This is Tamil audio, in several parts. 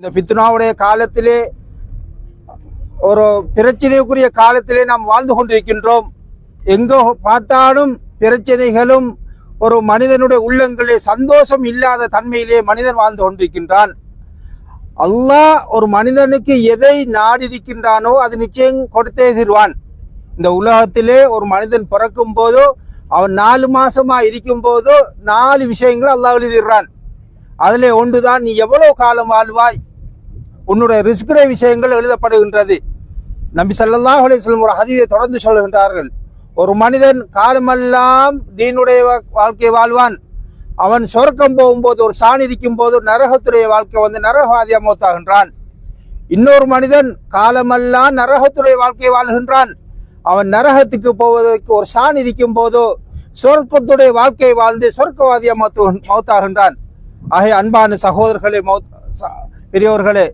இந்த பித்னாவுடைய காலத்திலே ஒரு பிரச்சனைக்குரிய காலத்திலே நாம் வாழ்ந்து கொண்டிருக்கின்றோம். எங்கோ பார்த்தாலும் பிரச்சனைகளும் ஒரு மனிதனுடைய உள்ளங்களே சந்தோஷம் இல்லாத தன்மையிலே மனிதன் வாழ்ந்து கொண்டிருக்கின்றான். அல்லாஹ் ஒரு மனிதனுக்கு எதை நாடிருக்கின்றானோ அது நிச்சயம் கொடுத்தே தருவான். இந்த உலகத்திலே ஒரு மனிதன் பிறக்கும் போதோ அவன் நாலு மாசமா இருக்கும் போதோ நாலு விஷயங்கள் அல்லாஹ் எழுதிடுறான். அதிலே ஒன்றுதான் நீ எவ்வளவு காலம் வாழ்வாய்? உன்னுடைய ரிஸ்கிற விஷயங்கள் எழுதப்படுகின்றது. நபி ஸல்லல்லாஹு செல்லும் ஒரு ஹதியை தொடர்ந்து சொல்கின்றார்கள். ஒரு மனிதன் காலமெல்லாம் தீனுடைய வா- வாழ்க்கை வாழ்வான். அவன் சொர்க்கம் போகும்போது ஒரு சாணி இருக்கும் போது நரகத்துடைய வாழ்க்கை வந்து நரகவாதியா மூத்தாகின்றான். இன்னொரு மனிதன் காலமெல்லாம் நரகத்துடைய வாழ்க்கையை வாழ்கின்றான். அவன் நரகத்துக்கு போவதற்கு ஒரு சாணி இருக்கும் போதோ சொர்க்கத்துடைய வாழ்க்கை வாழ்ந்து சொர்க்கவாதியா மௌத்து மௌத்தாகின்றான். ஆகிய அன்பான சகோதரர்களே மௌத் பெரியவர்களே பெரியோர்களே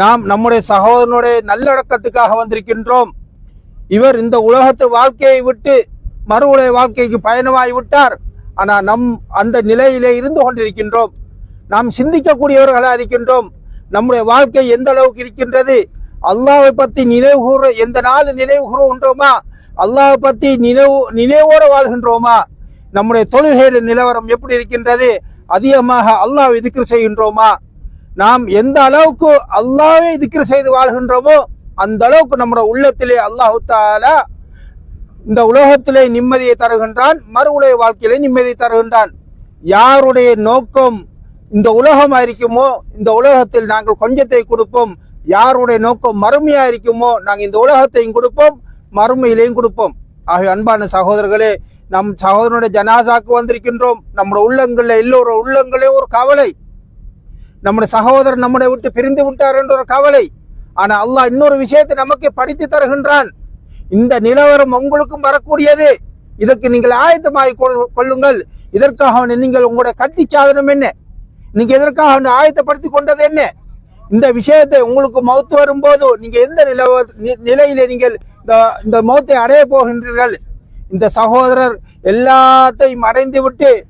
நாம் நம்முடைய சகோதரனுடைய நல்லடக்கத்துக்காக வந்திருக்கின்றோம். இவர் இந்த உலகத்து வாழ்க்கையை விட்டு மறு உலக வாழ்க்கைக்கு பயணமாகி விட்டார். ஆனால் நம் அந்த நிலையிலே இருந்து கொண்டிருக்கின்றோம். நாம் சிந்திக்கக்கூடியவர்களாக இருக்கின்றோம். நம்முடைய வாழ்க்கை எந்த அளவுக்கு இருக்கின்றது? அல்லாவை பற்றி நினைவு கூற எந்த நாள் நினைவு கூறுகின்றோமா? அல்லாவை பற்றி நினைவு நினைவோடு வாழ்கின்றோமா? நம்முடைய தொழுகைയുടെ நிலவரம் எப்படி இருக்கின்றது? அதிகமாக அல்லாஹ் திக்ர் செய்கின்றோமா? நாம் எந்த அளவுக்கு அல்லாவே திக்ர் செய்து வாழ்கின்றோமோ அந்த அளவுக்கு நம்முடைய உள்ளத்திலே அல்லாஹு தாலா இந்த உலகத்திலே நிம்மதியை தருகின்றான் மறு உலக வாழ்க்கையிலே நிம்மதியை தருகின்றான். யாருடைய நோக்கம் இந்த உலகமாக இருக்குமோ இந்த உலகத்தில் நாங்கள் கொஞ்சத்தை கொடுப்போம். யாருடைய நோக்கம் மறுமையா இருக்குமோ நாங்கள் இந்த உலகத்தையும் கொடுப்போம் மறுமையிலையும் கொடுப்போம். ஆகிய அன்பான சகோதரர்களே நம் சகோதரனுடைய ஜனாசாக்கு வந்திருக்கின்றோம். நம்முடைய உள்ளங்களில் எல்லோரும் உள்ளங்களே ஒரு கவலை. நம்முடைய சகோதரர் நம்மளை விட்டு பிரிந்து விட்டார் என்ற ஒரு கவலை. ஆனால் அல்லாஹ் இன்னொரு விஷயத்தை நமக்கு படித்து தருகின்றான். இந்த நிலவரம் உங்களுக்கும் வரக்கூடியது. இதற்கு நீங்கள் ஆயத்தமாக கொள்ளுங்கள். இதற்காக நீங்கள் உங்களுடைய கட்டி சாதனம் என்ன? நீங்க எதற்காக ஆயத்தப்படுத்தி கொண்டது என்ன? இந்த விஷயத்தை உங்களுக்கு மௌத்து வரும்போது நீங்க எந்த நிலவ நி- நீங்கள் இந்த இந்த மௌத்தை அடைய போகின்றீர்கள்? இந்த சகோதரர் எல்லாத்தையும் அடைந்து விட்டு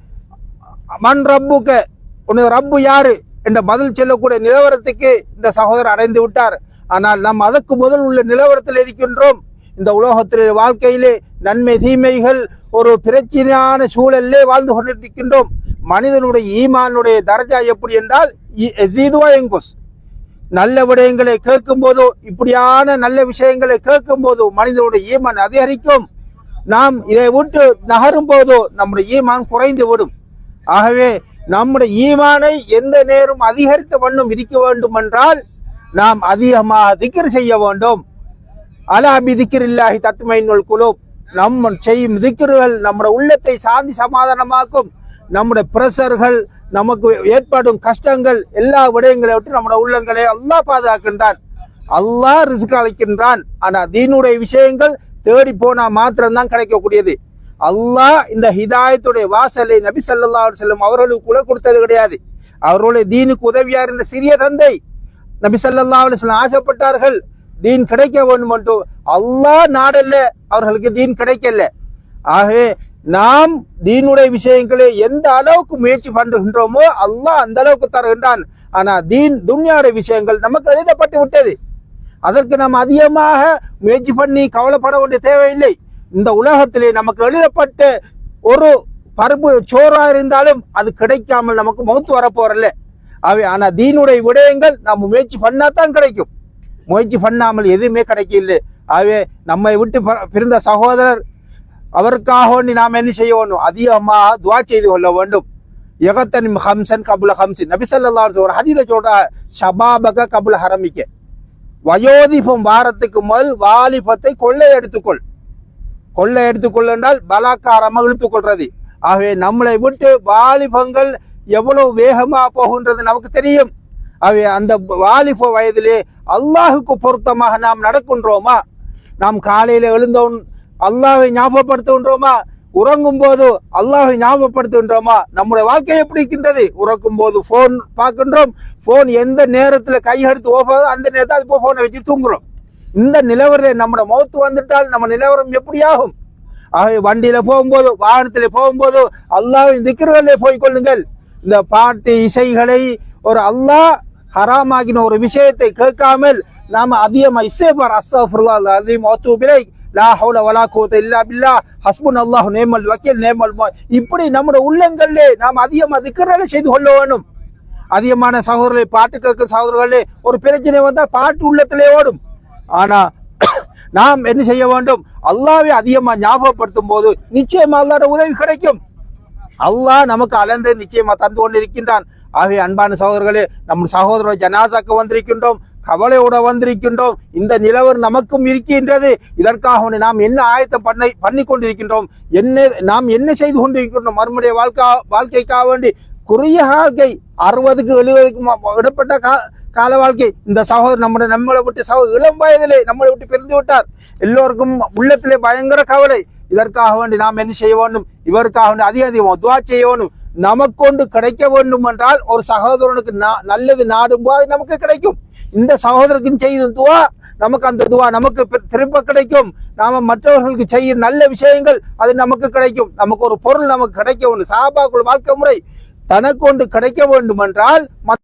மண் ரப்புக்கு உனது ரப்பு யாரு? என்ற பதில் சொல்லக்கூடிய நிலவரத்துக்கு இந்த சகோதரர் அடைந்து விட்டார். ஆனால் நாம் அதற்கு முதல் உள்ள நிலவரத்தில் இருக்கின்றோம். இந்த உலோகத்திலே வாழ்க்கையிலே நன்மை தீமைகள் ஒரு பிரச்சனையான சூழலிலே வாழ்ந்து கொண்டிருக்கின்றோம். மனிதனுடைய ஈமானுடைய தரஜா எப்படி என்றால் எசீதுவா எங்குஸ் நல்ல விடயங்களை கேட்கும் போதோ இப்படியான நல்ல விஷயங்களை கேட்கும் போதோ மனிதனுடைய ஈமான் அதிகரிக்கும். நாம் இதை விட்டு நகரும் போதோ நம்முடைய ஈமான் குறைந்து விடும். ஆகவே நம்முடைய ஈமானை எந்த நேரம் அதிகரித்த வண்ணம் இருக்க வேண்டும் என்றால் நாம் அதிகமாக திக்கர் செய்ய வேண்டும். அலாபி திக்கர் இல்லாஹி தத்மைனுல் குழு நம்ம செய்யும் திக்கர்கள் நம்முடைய உள்ளத்தை சாந்தி சமாதானமாக்கும். நம்முடைய பிரஷர்கள் நமக்கு ஏற்படும் கஷ்டங்கள் எல்லா விடயங்களை விட்டு நம்முடைய உள்ளங்களை அல்லாஹ் பாதுகாக்கின்றான். அல்லாஹ் ரிஸ்க் அளிக்கின்றான். ஆனால் தீனுடைய விஷயங்கள் தேடி போனால் மாத்திரம்தான் கிடைக்கக்கூடியது. அல்லாஹ் இந்த ஹிதாயத்துடைய வாசலை நபி சல்லா செல்லும் அவர்களுக்கு கூட கொடுத்தது கிடையாது. அவர்களுடைய தீனுக்கு உதவியா இருந்த சிறிய தந்தை நபி சல்லா அலைஹி ஆசைப்பட்டார்கள். தீன் கிடைக்க வேண்டும் என்று. அல்லாஹ் நாடல்ல அவர்களுக்கு தீன் கிடைக்கல. ஆகவே நாம் தீனுடைய விஷயங்களை எந்த அளவுக்கு முயற்சி பண்ணுகின்றோமோ அல்லாஹ் அந்த அளவுக்கு தருகின்றான். ஆனா தீன் துன்யாவுடைய விஷயங்கள் நமக்கு எழுதப்பட்டு விட்டது. அதற்கு நாம் அதிகமாக முயற்சி பண்ணி கவலைப்பட வேண்டிய தேவையில்லை. இந்த உலகத்திலே நமக்கு எழுதப்பட்ட ஒரு பருப்பு சோறா இருந்தாலும் அது கிடைக்காமல் நமக்கு மௌத்து வரப்போறல அவை ஆனா தீனுடைய விடயங்கள் நாம் முயற்சி பண்ணாதான் கிடைக்கும். முயற்சி பண்ணாமல் எதுவுமே கிடைக்கல ஆகவே நம்மை விட்டு பிறந்த சகோதரர் அவருக்காக வேண்டி நாம் என்ன செய்ய வேண்டும்? அதிகமாக துவா செய்து கொள்ள வேண்டும். யகத்தன் ஹம்சன் கபுல ஹம்சன். நபிசல்லா ஒரு ஹதீத சொல்றா ஷபாபக கபுல ஹரமிக்க. வயோதிபம் வாரத்துக்கு முதல் வாலிபத்தை கொள்ளை எடுத்துக்கொள் கொள்ளை எடுத்துக்கொள் என்றால் பலாக்காரமாக இழுத்துக் கொள்றது. ஆகவே நம்மளை விட்டு வாலிபங்கள் எவ்வளவு வேகமாக போகின்றது நமக்கு தெரியும். ஆகவே அந்த வாலிப வயதிலே அல்லாஹுக்கு பொருத்தமாக நாம் நடக்கின்றோமா? நாம் காலையில் எழுந்தோம் அல்லாவை ஞாபகப்படுத்துகின்றோமா? உறங்கும் போது அல்லாஹ்வை ஞாபகப்படுத்துகின்றோமா? நம்முடைய வாழ்க்கை எப்படி இருக்கின்றது? உறக்கும் போது ஃபோன் பார்க்கின்றோம். ஃபோன் எந்த நேரத்தில் கை எடுத்து ஓப்போ அந்த நேரத்தில் அது போனை வச்சு தூங்குறோம். இந்த நிலவரம் நம்மளோட மௌத்து வந்துட்டால் நம்ம நிலவரம் எப்படி ஆகும் ஆகவே வண்டியில போகும்போது வாகனத்தில் போகும்போது அல்லாவின் திக்கிறவர்களே போய் கொள்ளுங்கள். இந்த பாட்டு இசைகளை ஒரு அல்லாஹ் ஹராமாகின ஒரு விஷயத்தை கேட்காமல் நாம் அதிகமாக இஸ்தேபார் அஸ்தஃபுல்லா அலீம் ஓத்துபிலை லா ஹவுல வலா கூத்த இல்லா பில்லா ஹஸ்புன் அல்லாஹ் நேமல் வக்கீல் நேமல் இப்படி நம்முடைய உள்ளங்களிலே நாம் அதிகமாக திக்கிறவர்களை செய்து கொள்ள வேண்டும். அதிகமான சகோதரர்களை பாட்டு கேட்கும் சகோதரர்களே ஒரு பிரச்சனை வந்தால் பாட்டு உள்ளத்திலே ஓடும். ஆனால் நாம் என்ன செய்ய வேண்டும்? அல்லாவே அதிகமாக ஞாபகப்படுத்தும் போது நிச்சயமா அல்லாட உதவி கிடைக்கும். அல்லாஹ் நமக்கு அலந்து நிச்சயமா தந்து கொண்டிருக்கின்றான். ஆகவே அன்பான சகோதரர்களே நம் சகோதரர் ஜனாசாக்கு வந்திருக்கின்றோம் கவலையோட வந்திருக்கின்றோம் இந்த நிலவர் நமக்கும் இருக்கின்றது. இதற்காக நாம் என்ன ஆயத்தம் பண்ணி பண்ணி கொண்டிருக்கின்றோம் என்ன நாம் என்ன செய்து கொண்டிருக்கின்றோம் மறுமுடைய வாழ்க்கை வாழ்க்கைக்காக வேண்டி குறுகிய வாழ்க்கை அறுபதுக்கு எழுபதுக்கு இடப்பட்ட கா கால வாழ்க்கை. இந்த சகோதரர் நம்முடைய நம்மளை விட்டு சகோதரர் இளம் வயதிலே நம்மளை விட்டு பிரிந்து விட்டார். எல்லோருக்கும் உள்ளத்திலே பயங்கர கவலை. இதற்காக வேண்டி நாம் என்ன செய்ய வேண்டும்? இவருக்காக வேண்டி அதிக அதிகமாக துவா செய்ய வேண்டும். நமக்கொண்டு கிடைக்க வேண்டும் என்றால் ஒரு சகோதரனுக்கு நா- நல்லது நாடும் போது நமக்கு கிடைக்கும். இந்த சகோதரருக்கும் செய்த துவா நமக்கு அந்த துவா நமக்கு திரும்ப கிடைக்கும். நாம மற்றவர்களுக்கு செய்ய நல்ல விஷயங்கள் அது நமக்கு கிடைக்கும். நமக்கு ஒரு பொருள் நமக்கு கிடைக்க வேண்டும். சாபாக்குள் வாழ்க்கை முறை தனக்கொண்டு கிடைக்க வேண்டும் என்றால்